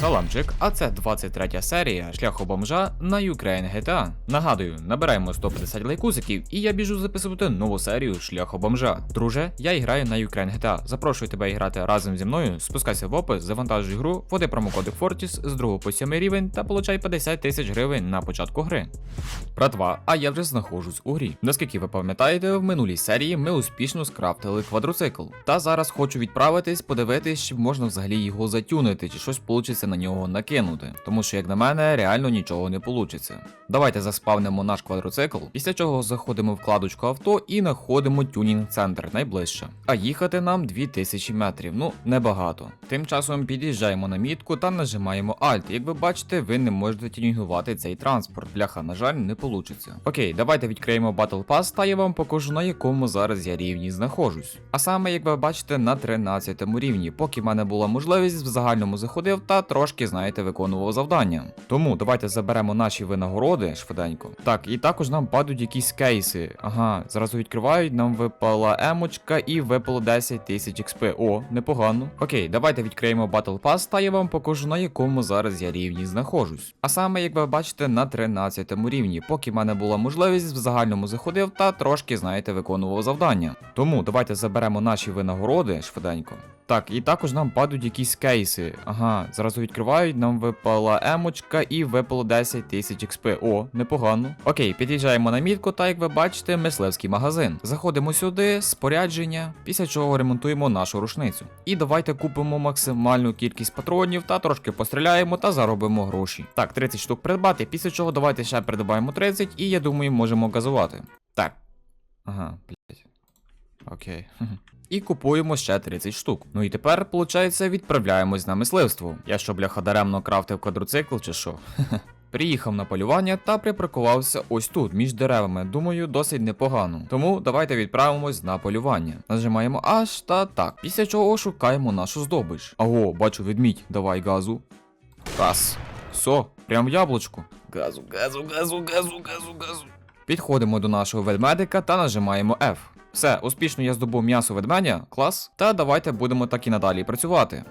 Саламчик, а це 23 серія шляху бомжа на Ukraine GTA. Нагадую, набираємо 150 лайкусиків, і я біжу записувати нову серію шляху бомжа. Друже, я граю на Ukraine GTA. Запрошую тебе грати разом зі мною. Спускайся в опис, завантажуй гру, вводи промокодик Fortis з 2 по 7 рівень та получай 50 тисяч гривень на початку гри. Братва, а я вже знаходжусь у грі. Наскільки ви пам'ятаєте, в минулій серії ми успішно скрафтили квадроцикл. Та зараз хочу відправитись, подивитись, чи можна взагалі його затюнити, чи щось получиться на нього накинути. Тому що, як на мене, реально нічого не получиться. Давайте заспавнимо наш квадроцикл, після чого заходимо в вкладочку авто і знаходимо тюнінг центр найближче. А їхати нам 2000 метрів, ну небагато. Тим часом під'їжджаємо на мітку та нажимаємо Alt. Як ви бачите, ви не можете тюнінгувати цей транспорт. Бляха, на жаль, не получиться. Окей, давайте відкриємо Battle Pass, та я вам покажу на якому зараз я рівні знаходжусь. А саме, як ви бачите, на 13 рівні, поки в мене була можливість, в загальному заходив та трошки, знаєте, виконував завдання. Тому давайте заберемо наші винагороди швиденько. Так, і також нам падають якісь кейси. Ага, зразу відкривають, нам випала емочка і випало 10 тисяч XP. О, непогано. Окей, давайте відкриємо Battle Pass, та я вам покажу на якому зараз я рівні знаходжусь. А саме, як ви бачите, на 13 рівні, поки в мене була можливість, в загальному заходив та трошки, знаєте, виконував завдання. Тому давайте заберемо наші винагороди швиденько. Так, і також нам падають якісь кейси. Ага, зразу відкривають, нам випала емочка і випало 10 тисяч XP. О, непогано. Окей, під'їжджаємо на мітку, та як ви бачите, мисливський магазин. Заходимо сюди, спорядження, після чого ремонтуємо нашу рушницю. І давайте купимо максимальну кількість патронів та трошки постріляємо та заробимо гроші. Так, 30 штук придбати, після чого давайте ще придбаємо 30, і я думаю, можемо газувати. Так. Ага, блять. Окей. І купуємо ще 30 штук. Ну і тепер, виходить, відправляємось на мисливство. Я що, бляха, даремно крафтив квадроцикл чи що? Приїхав на полювання та припаркувався ось тут, між деревами. Думаю, досить непогано. Тому давайте відправимось на полювання. Нажимаємо аж та так. Після чого шукаємо нашу здобич. Аго, бачу ведмідь, давай газу. Раз. Все, прям яблучко. Газу, газу, газу, газу, газу, газу. Підходимо до нашого ведмедика та нажимаємо F. Все, успішно я здобув м'ясо ведмедя, клас. Та давайте будемо так і надалі працювати.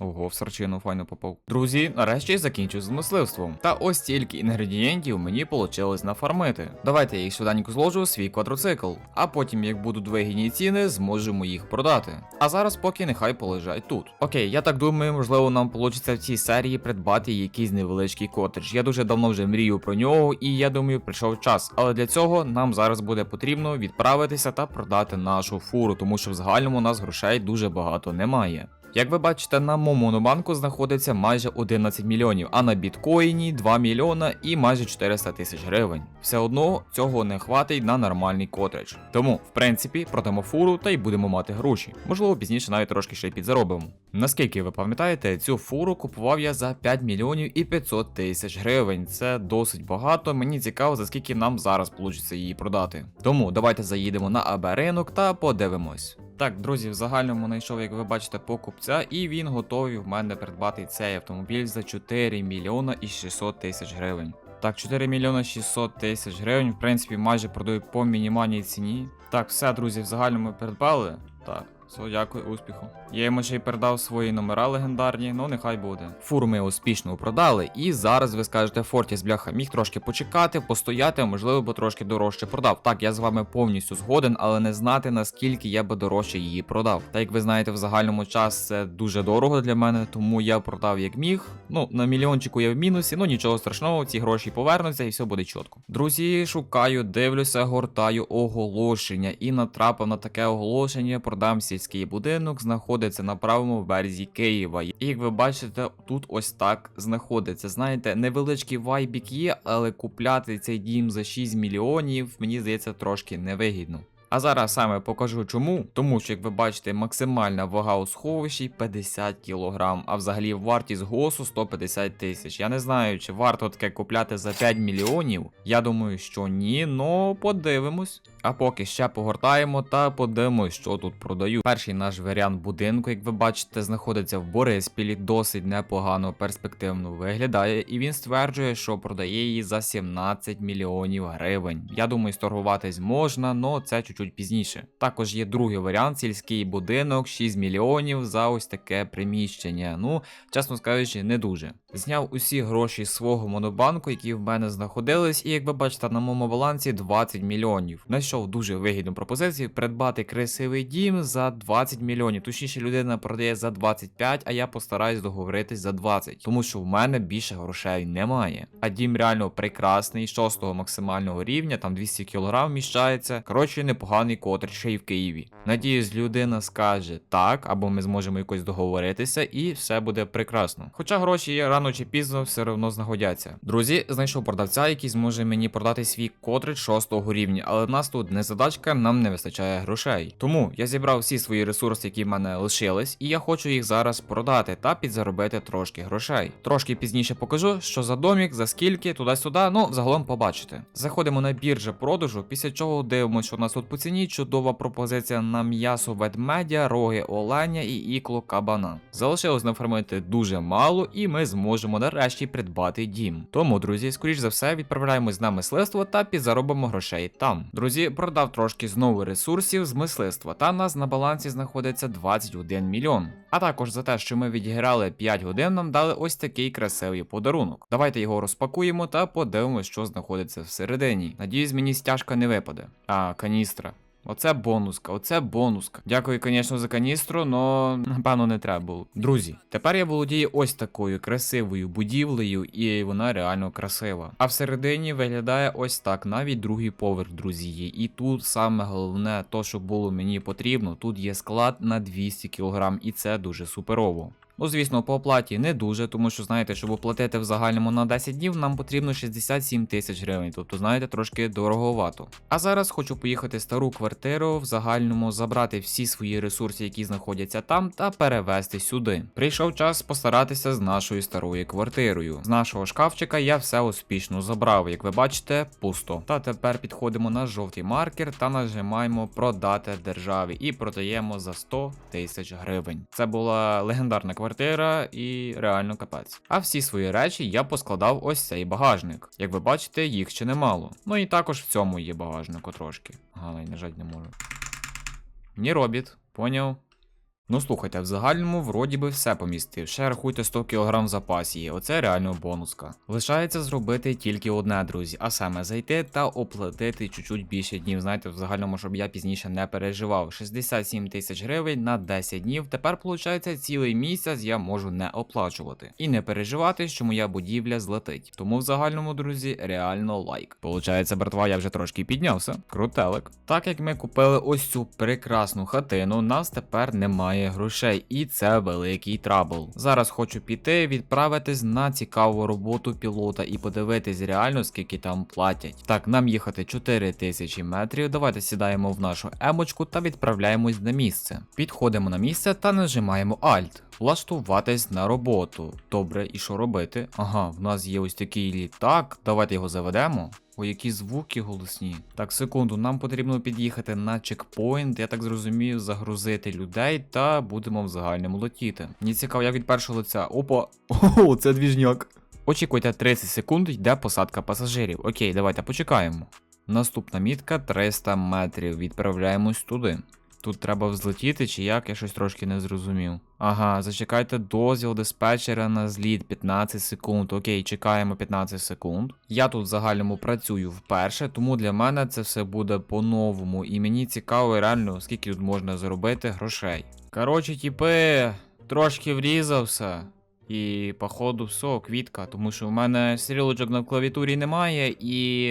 Ого, в сарчину файно попав. Друзі, нарешті я закінчив з мисливством. Та ось стільки інгредієнтів мені вийшло нафармити. Давайте я їх швиденько зложу у свій квадроцикл, а потім, як будуть вигідні ціни, зможемо їх продати. А зараз поки нехай полежать тут. Окей, я так думаю, можливо, нам вийде в цій серії придбати якийсь невеличкий котедж. Я дуже давно вже мрію про нього, і я думаю, прийшов час. Але для цього нам зараз буде потрібно відправитися та продати нашу фуру, тому що в загальному у нас грошей дуже багато немає. Як ви бачите, на Момонобанку знаходиться майже 11 мільйонів, а на біткоїні 2 мільйона і майже 400 тисяч гривень. Все одно цього не хватить на нормальний котридж. Тому, в принципі, продамо фуру та й будемо мати гроші. Можливо, пізніше навіть трошки ще й підзаробимо. Наскільки ви пам'ятаєте, цю фуру купував я за 5 мільйонів і 500 тисяч гривень. Це досить багато. Мені цікаво, за скільки нам зараз вийде її продати. Тому давайте заїдемо на АБ ринок та подивимось. Так, друзі, в загальному знайшов, як ви бачите, покупця, і він готовий в мене придбати цей автомобіль за 4 мільйона і 600 тисяч гривень. Так, 4 мільйона 600 тисяч гривень, в принципі, майже продаю по мінімальній ціні. Так, все, друзі, в загальному ми придбали. Так. Все, дякую, успіху. Я йому ще й передав свої номера легендарні, ну нехай буде. Фуру ми успішно продали, і зараз ви скажете, Фортіс, бляха, міг трошки почекати, постояти, можливо, б трошки дорожче продав. Так, я з вами повністю згоден, але не знати наскільки я би дорожче її продав. Та як ви знаєте, в загальному час це дуже дорого для мене, тому я продав як міг. Ну, на мільйончику я в мінусі, ну нічого страшного, ці гроші повернуться і все буде чітко. Друзі, шукаю, дивлюся, гортаю оголошення і натрапив на таке оголошення, продам сільський будинок, знаходиться на правому березі Києва. І як ви бачите, тут ось так знаходиться. Знаєте, невеличкий вайбік є, але купляти цей дім за 6 мільйонів, мені здається, трошки невигідно. А зараз саме покажу чому. Тому що, як ви бачите, максимальна вага у сховищі 50 кг, а взагалі вартість госу 150 тисяч. Я не знаю, чи варто таке купляти за 5 мільйонів. Я думаю, що ні, но подивимось. А поки ще погортаємо та подивимось, що тут продають. Перший наш варіант будинку, як ви бачите, знаходиться в Бориспілі, досить непогано перспективно виглядає, і він стверджує, що продає її за 17 мільйонів гривень. Я думаю, сторгуватись можна, но це чуть-чуть чуть пізніше. Також є другий варіант сільський будинок, 6 мільйонів за ось таке приміщення. Ну, чесно скажучи, не дуже. Зняв усі гроші з свого монобанку, які в мене знаходились, і як ви бачите, на моєму балансі 20 мільйонів. Знайшов дуже вигідну пропозицію придбати красивий дім за 20 мільйонів. Точніше, людина продає за 25, а я постараюсь договоритись за 20, тому що в мене більше грошей немає. А дім реально прекрасний, 6 максимального рівня, там 200 кг вміщається. Коротше, непоганий котр ще й в Києві. Надіюсь, людина скаже так, або ми зможемо якось договоритися, і все буде прекрасно. Хоча гроші рано чи пізно все одно знаходяться. Друзі, знайшов продавця, який зможе мені продати свій котридж 6 рівня, але в нас тут не задачка, нам не вистачає грошей. Тому я зібрав всі свої ресурси, які в мене лишились, і я хочу їх зараз продати та підзаробити трошки грошей. Трошки пізніше покажу, що за домік, за скільки, туди-сюди, ну загалом побачите. Заходимо на біржу продажу, після чого дивимося, що у нас тут ціні чудова пропозиція на м'ясо ведмедя, роги оленя і ікло кабана. Залишилось нафармити дуже мало, і ми зможемо нарешті придбати дім. Тому, друзі, скоріш за все, відправляємось на мисливство та підзаробимо грошей там. Друзі, продав трошки знову ресурсів з мисливства, та нас на балансі знаходиться 21 мільйон. А також за те, що ми відіграли 5 годин, нам дали ось такий красивий подарунок. Давайте його розпакуємо та подивимося, що знаходиться всередині. Надіюсь, мені стяжка не випаде. А, каністра. Оце бонуска, оце бонуска. Дякую, звісно, за каністру, но напевно не треба було. Друзі, тепер я володію ось такою красивою будівлею, і вона реально красива. А всередині виглядає ось так, навіть другий поверх, друзі. І тут саме головне, то, що було мені потрібно, тут є склад на 200 кг, і це дуже суперово. Ну, звісно, по оплаті не дуже, тому що знаєте, щоб оплатити в загальному на 10 днів, нам потрібно 67 тисяч гривень, тобто, знаєте, трошки дороговато. А зараз хочу поїхати в стару квартиру в загальному, забрати всі свої ресурси, які знаходяться там, та перевезти сюди. Прийшов час постаратися з нашою старою квартирою. З нашого шкафчика я все успішно забрав, як ви бачите, пусто. Та тепер підходимо на жовтий маркер та нажимаємо продати державі і продаємо за 100 тисяч гривень. Це була легендарна квартира і реально капець. А всі свої речі я поскладав ось цей багажник. Як ви бачите, їх ще немало. Ну і також в цьому є багажнику трошки. Галай, на жаль, не можу. Ні робіт, поняв. Ну слухайте, в загальному вроді би все помістив. Ще рахуйте 100 кг в запасі. Оце реально бонуска. Лишається зробити тільки одне, друзі, а саме зайти та оплатити чуть-чуть більше днів. Знаєте, в загальному, щоб я пізніше не переживав. 67 тисяч гривень на 10 днів. Тепер, виходить, цілий місяць я можу не оплачувати. І не переживати, що моя будівля злетить. Тому в загальному, друзі, реально лайк. Получається, братва, я вже трошки піднявся. Крутелик. Так як ми купили ось цю прекрасну хатину, нас тепер немає грошей, і це великий трабл. Зараз хочу піти, відправитись на цікаву роботу пілота і подивитись реально, скільки там платять. Так, нам їхати 4000 метрів. Давайте сідаємо в нашу емочку та відправляємось на місце. Підходимо на місце та нажимаємо Alt. Влаштуватись на роботу. Добре, і що робити? Ага, в нас є ось такий літак. Давайте його заведемо. О, які звуки голосні. Так, секунду, нам потрібно під'їхати на чекпоінт, я так зрозумію, загрузити людей та будемо в загальному летіти. Мені цікаво, як від першого лиця. Опа, о, це двіжняк. Очікуйте 30 секунд, йде посадка пасажирів. Окей, давайте почекаємо. Наступна мітка 300 метрів. Відправляємось туди. Тут треба взлетіти, чи як, я щось трошки не зрозумів. Ага, зачекайте дозвіл диспетчера на зліт 15 секунд. Окей, чекаємо 15 секунд. Я тут в загальному працюю вперше, тому для мене це все буде по-новому. І мені цікаво реально, скільки тут можна заробити грошей. Коротше, тіпи, трошки врізався. І, походу, все, квітка, тому що в мене стрілочок на клавіатурі немає, і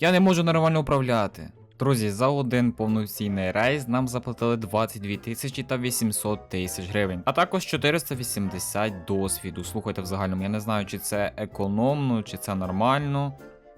я не можу нормально управляти. Друзі, за один повноцінний рейс нам заплатили 22 тисячі та 800 тисяч гривень, а також 480 досвіду. Слухайте в загальному, я не знаю, чи це економно, чи це нормально.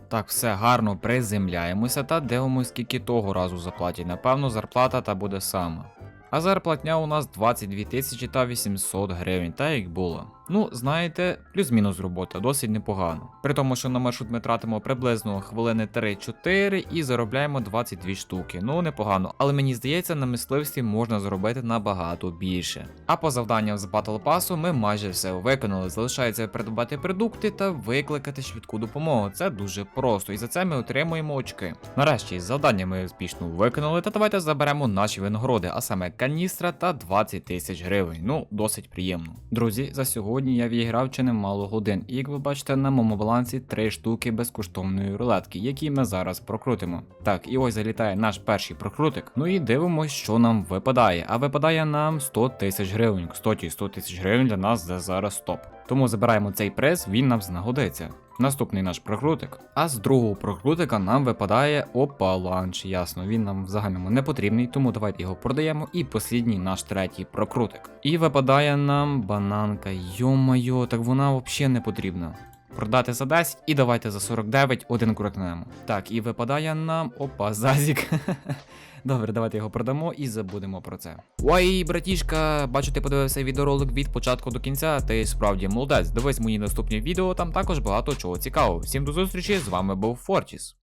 Так, все гарно приземляємося та дивимося, скільки того разу заплатять. Напевно, зарплата та буде сама. А зарплатня у нас 22 тисячі та 800 гривень, та як було. Ну, знаєте, плюс-мінус робота, досить непогано. При тому, що на маршрут ми тратимо приблизно хвилини 3-4 і заробляємо 22 штуки. Ну, непогано, але мені здається, на мисливстві можна зробити набагато більше. А по завданням з Battle Pass ми майже все виконали. Залишається придбати продукти та викликати швидку допомогу. Це дуже просто, і за це ми отримуємо очки. Нарешті, завдання ми успішно виконали, та давайте заберемо наші винагороди, а саме каністра та 20 тисяч гривень. Ну, досить приємно. Друзі, за сьогодні я відіграв чи немало годин, і як ви бачите, на моєму балансі три штуки безкоштовної рулетки, які ми зараз прокрутимо. Так, і ось залітає наш перший прокрутик. Ну і дивимось, що нам випадає. А випадає нам 100 тисяч гривень. Кстати, 100 тисяч гривень для нас зараз топ. Тому забираємо цей прес, він нам знагодиться. Наступний наш прокрутик. А з другого прокрутика нам випадає опа ланч. Ясно, він нам в загальному не потрібний, тому давайте його продаємо. І послідній наш третій прокрутик. І випадає нам бананка. Йо-майо, так вона взагалі не потрібна. Продати за 10 і давайте за 49 один крутнемо. Так, і випадає нам опа, зазік. Добре, давайте його продамо і забудемо про це. Ой, братішка, бачу, ти подивився відеоролик від початку до кінця. Ти справді молодець. Дивись мої наступні відео, там також багато чого цікавого. Всім до зустрічі, з вами був Фортіс.